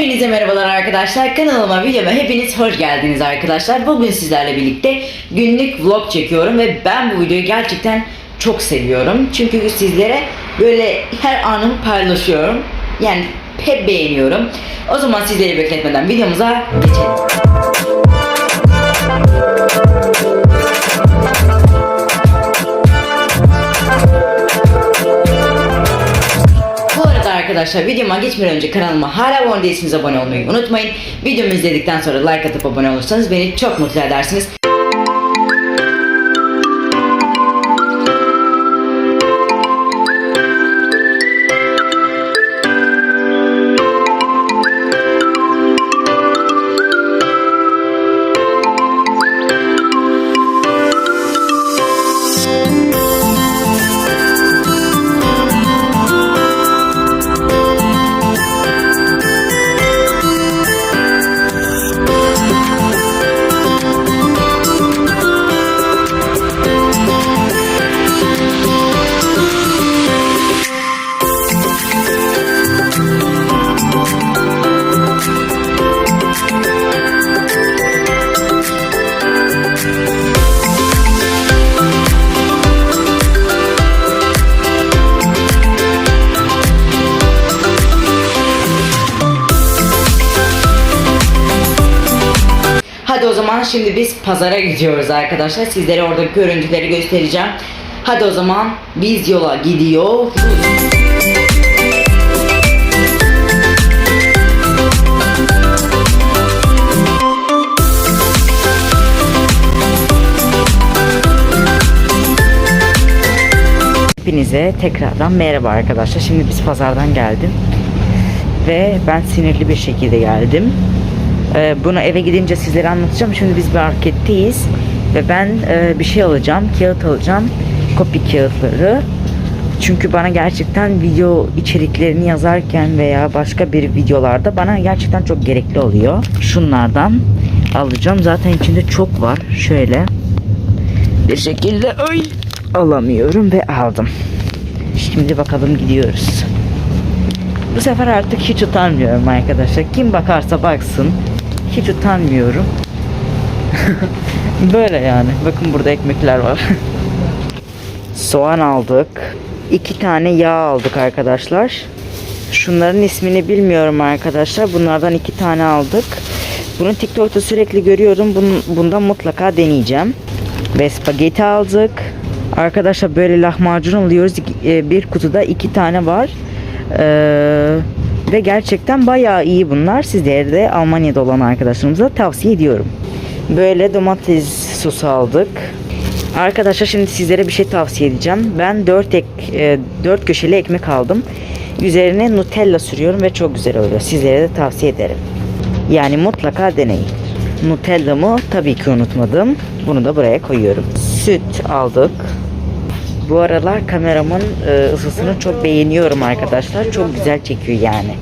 Hepinize merhabalar arkadaşlar. Kanalıma videoma hepiniz hoş geldiniz arkadaşlar. Bugün sizlerle birlikte günlük vlog çekiyorum ve ben bu videoyu gerçekten çok seviyorum. Çünkü sizlere böyle her anımı paylaşıyorum. Yani hep beğeniyorum. O zaman sizleri bekletmeden videomuza geçelim. Arkadaşlar videoma geçmeden önce kanalıma hala abone değilseniz abone olmayı unutmayın. Videomu izledikten sonra like atıp abone olursanız beni çok mutlu edersiniz. Hadi o zaman şimdi biz pazara gidiyoruz arkadaşlar. Sizlere orada görüntüleri göstereceğim. Hadi o zaman biz yola gidiyoruz. Hepinize tekrardan merhaba arkadaşlar. Şimdi biz pazardan geldim. Ve ben sinirli bir şekilde geldim. Ee, bunu eve gidince sizlere anlatacağım. Şimdi biz marketteyiz. Ve ben e, bir şey alacağım. Kağıt alacağım. Kopya kağıtları. Çünkü bana gerçekten video içeriklerini yazarken veya başka bir videolarda bana gerçekten çok gerekli oluyor. Şunlardan alacağım. Zaten içinde çok var. Şöyle bir şekilde ay alamıyorum ve aldım. Şimdi bakalım gidiyoruz. Bu sefer artık hiç utanmıyorum arkadaşlar. Kim bakarsa baksın. Hiç utanmıyorum. Böyle yani. Bakın burada ekmekler var. Soğan aldık. İki tane yağ aldık arkadaşlar. Şunların ismini bilmiyorum arkadaşlar. Bunlardan iki tane aldık. Bunu TikTok'ta sürekli görüyorum. Bunun, bundan mutlaka deneyeceğim. Ve spagetti aldık. Arkadaşlar böyle lahmacun alıyoruz. E, Bir kutuda iki tane var. Ee, ve gerçekten bayağı iyi bunlar. Sizlere de Almanya'da olan arkadaşlarımıza tavsiye ediyorum. Böyle domates sosu aldık. Arkadaşlar şimdi sizlere bir şey tavsiye edeceğim. Ben 4 ek, 4 köşeli ekmek aldım. Üzerine Nutella sürüyorum ve çok güzel oluyor. Sizlere de tavsiye ederim. Yani mutlaka deneyin. Nutella'mı tabii ki unutmadım. Bunu da buraya koyuyorum. Süt aldık. Bu aralar kameramın e, ısısını çok beğeniyorum arkadaşlar. Çok güzel çekiyor yani.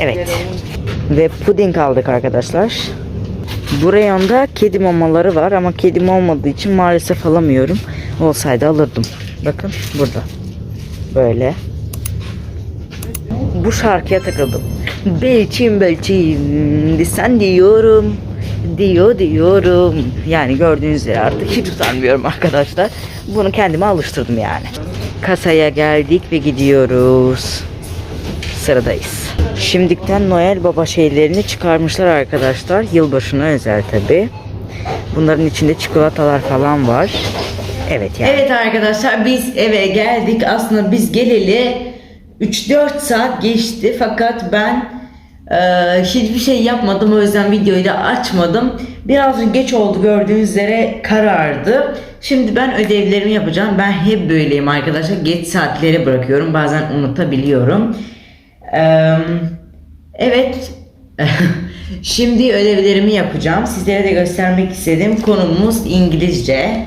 Evet. Ve puding aldık arkadaşlar. Bu reyonda kedi mamaları var ama kedim olmadığı için maalesef alamıyorum. Olsaydı alırdım. Bakın burada. Böyle. Bu şarkıya takıldım. Belçim belçim sen diyorum diyor diyorum. Yani gördüğünüz üzere artık hiç utanmıyorum arkadaşlar. Bunu kendime alıştırdım yani. Kasaya geldik ve gidiyoruz. Sıradayız. Şimdikten Noel Baba şeylerini çıkarmışlar arkadaşlar. Yılbaşına özel tabi. Bunların içinde çikolatalar falan var. Evet yani. Evet arkadaşlar biz eve geldik. Aslında biz geleli 3-4 saat geçti. Fakat ben ee, hiçbir şey yapmadım o yüzden videoyu da açmadım. Biraz geç oldu gördüğünüz üzere karardı. Şimdi ben ödevlerimi yapacağım. Ben hep böyleyim arkadaşlar. Geç saatleri bırakıyorum. Bazen unutabiliyorum. Ee, evet. Şimdi ödevlerimi yapacağım. Sizlere de göstermek istedim. Konumuz İngilizce.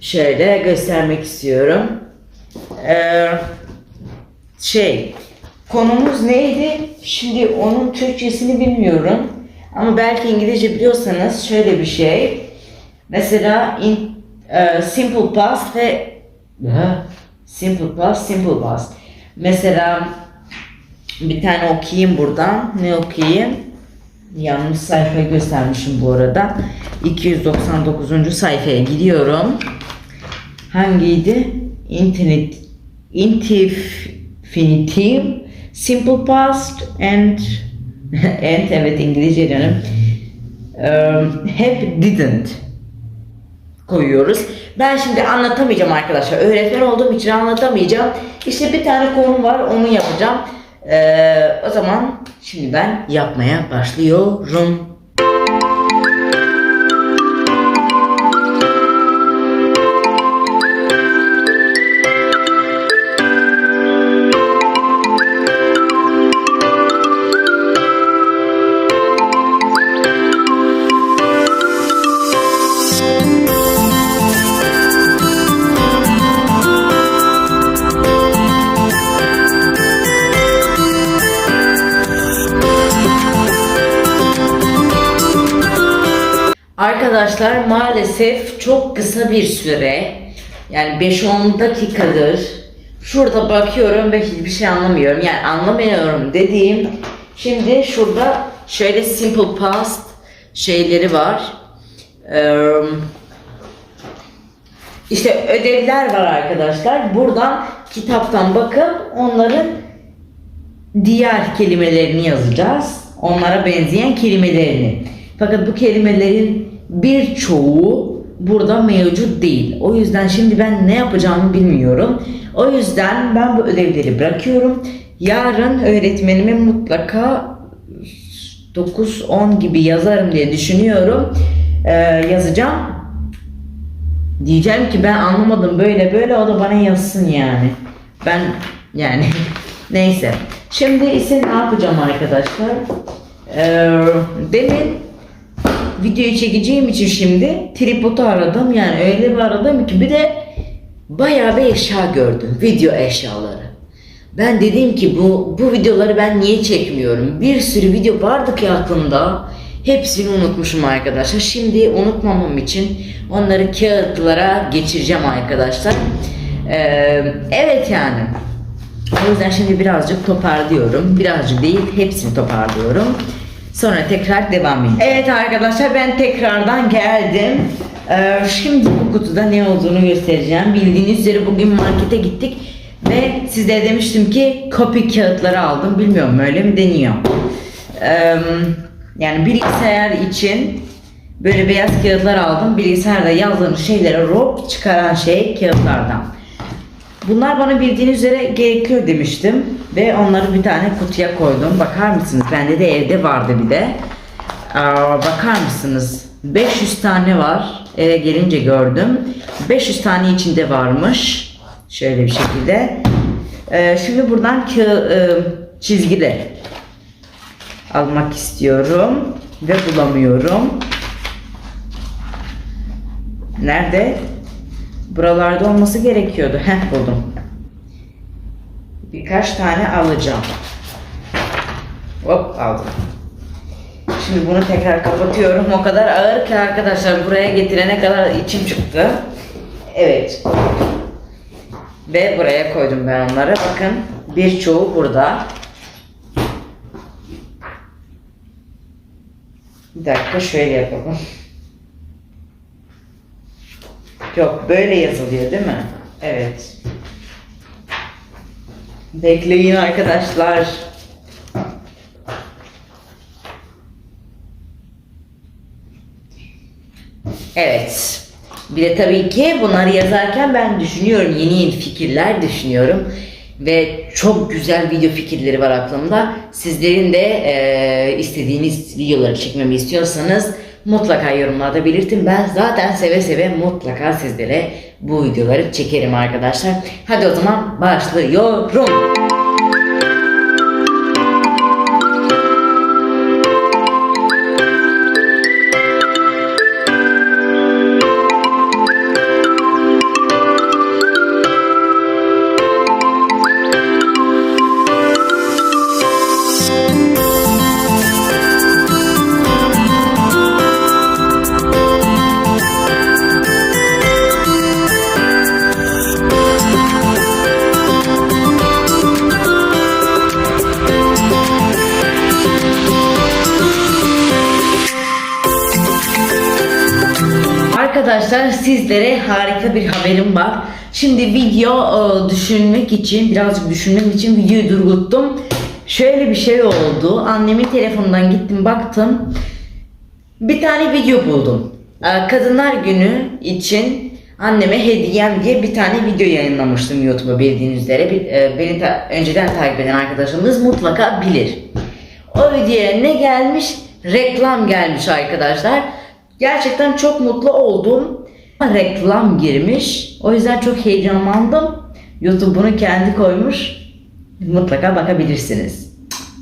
Şöyle göstermek istiyorum. Ee, şey Konumuz neydi? Şimdi onun Türkçesini bilmiyorum. Ama belki İngilizce biliyorsanız şöyle bir şey. Mesela in, e, simple past ve simple past, simple past. Mesela Bir tane okuyayım buradan. Ne okuyayım? Yanlış sayfayı göstermişim bu arada. 299. sayfaya gidiyorum. Hangiydi? Internet Infinitive Simple Past and and evet İngilizce canım. Um, hep didn't koyuyoruz. Ben şimdi anlatamayacağım arkadaşlar. Öğretmen olduğum için anlatamayacağım. İşte bir tane konum var onu yapacağım. Ee, o zaman şimdi ben yapmaya başlıyorum. Arkadaşlar maalesef çok kısa bir süre yani 5-10 dakikadır şurada bakıyorum ve hiçbir şey anlamıyorum. Yani anlamıyorum dediğim şimdi şurada şöyle simple past şeyleri var. Ee, işte ödevler var arkadaşlar. Buradan kitaptan bakıp onların diğer kelimelerini yazacağız. Onlara benzeyen kelimelerini. Fakat bu kelimelerin birçoğu burada mevcut değil. O yüzden şimdi ben ne yapacağımı bilmiyorum. O yüzden ben bu ödevleri bırakıyorum. Yarın öğretmenime mutlaka 9-10 gibi yazarım diye düşünüyorum. Ee, yazacağım. Diyeceğim ki ben anlamadım böyle böyle o da bana yazsın yani. Ben yani neyse. Şimdi ise ne yapacağım arkadaşlar? Ee, demin videoyu çekeceğim için şimdi tripodu aradım. Yani öyle bir aradım ki bir de bayağı bir eşya gördüm. Video eşyaları. Ben dedim ki bu bu videoları ben niye çekmiyorum? Bir sürü video vardı ki aklımda. Hepsini unutmuşum arkadaşlar. Şimdi unutmamam için onları kağıtlara geçireceğim arkadaşlar. Ee, evet yani. O yüzden şimdi birazcık toparlıyorum. Birazcık değil, hepsini toparlıyorum. Sonra tekrar devam edeceğim. Evet arkadaşlar ben tekrardan geldim. Ee, şimdi bu kutuda ne olduğunu göstereceğim. Bildiğiniz üzere bugün markete gittik ve size demiştim ki kopya kağıtları aldım. Bilmiyorum öyle mi deniyor. Ee, yani bilgisayar için böyle beyaz kağıtlar aldım. Bilgisayarda yazdığınız şeylere rop çıkaran şey kağıtlardan. Bunlar bana bildiğiniz üzere gerekiyor demiştim. Ve onları bir tane kutuya koydum. Bakar mısınız? Bende de evde vardı bir de. Aa, bakar mısınız? 500 tane var. Eve gelince gördüm. 500 tane içinde varmış. Şöyle bir şekilde. Ee, şimdi buradan kı, e, çizgili almak istiyorum. Ve bulamıyorum. Nerede? Buralarda olması gerekiyordu. Heh buldum. Birkaç tane alacağım. Hop aldım. Şimdi bunu tekrar kapatıyorum. O kadar ağır ki arkadaşlar buraya getirene kadar içim çıktı. Evet. Ve buraya koydum ben onları. Bakın birçoğu burada. Bir dakika şöyle yapalım. Yok böyle yazılıyor değil mi? Evet. Bekleyin arkadaşlar. Evet. Bir de tabii ki bunları yazarken ben düşünüyorum. Yeni yeni fikirler düşünüyorum. Ve çok güzel video fikirleri var aklımda. Sizlerin de eee, istediğiniz videoları çekmemi istiyorsanız mutlaka yorumlarda belirtin. Ben zaten seve seve mutlaka sizlere bu videoları çekerim arkadaşlar. Hadi o zaman başlıyorum. Arkadaşlar sizlere harika bir haberim var. Şimdi video e, düşünmek için, birazcık düşünmem için videoyu durguttum. Şöyle bir şey oldu. Annemin telefonundan gittim baktım. Bir tane video buldum. E, Kadınlar Günü için anneme hediyem diye bir tane video yayınlamıştım YouTube'a bildiğiniz üzere. E, beni ta- önceden takip eden arkadaşlarımız mutlaka bilir. O videoya ne gelmiş? Reklam gelmiş arkadaşlar. Gerçekten çok mutlu oldum. Reklam girmiş. O yüzden çok heyecanlandım. YouTube bunu kendi koymuş. Mutlaka bakabilirsiniz.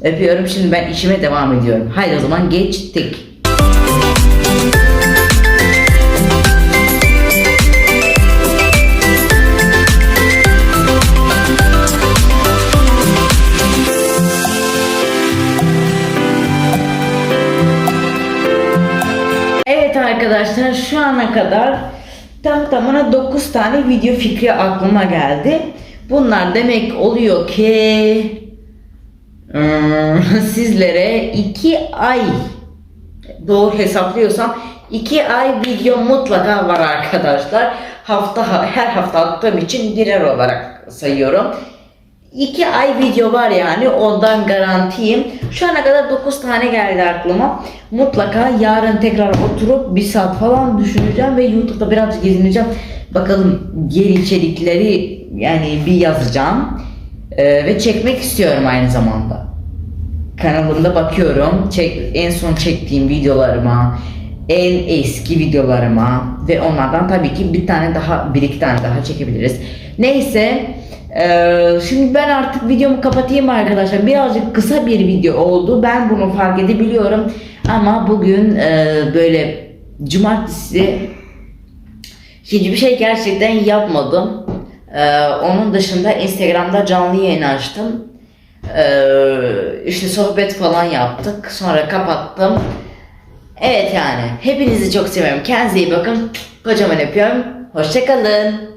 Öpüyorum. Şimdi ben işime devam ediyorum. Haydi o zaman geçtik. Kadar tam tamına 9 tane video fikri aklıma geldi. Bunlar demek oluyor ki ıı, sizlere 2 ay doğru hesaplıyorsam 2 ay video mutlaka var arkadaşlar. Hafta her hafta attığım için birer olarak sayıyorum. 2 ay video var yani ondan garantiyim. Şu ana kadar 9 tane geldi aklıma. Mutlaka yarın tekrar oturup bir saat falan düşüneceğim ve YouTube'da birazcık gezineceğim. Bakalım geri içerikleri yani bir yazacağım. Ee, ve çekmek istiyorum aynı zamanda. Kanalımda bakıyorum. Çek, en son çektiğim videolarıma, en eski videolarıma ve onlardan tabii ki bir tane daha, bir iki tane daha çekebiliriz. Neyse, eee, şimdi ben artık videomu kapatayım arkadaşlar. Birazcık kısa bir video oldu. Ben bunu fark edebiliyorum. Ama bugün eee, böyle cumartesi hiçbir şey gerçekten yapmadım. Ee, onun dışında Instagram'da canlı yayın açtım. Ee, işte sohbet falan yaptık. Sonra kapattım. Evet yani hepinizi çok seviyorum. Kendinize iyi bakın. Kocaman öpüyorum. Hoşçakalın.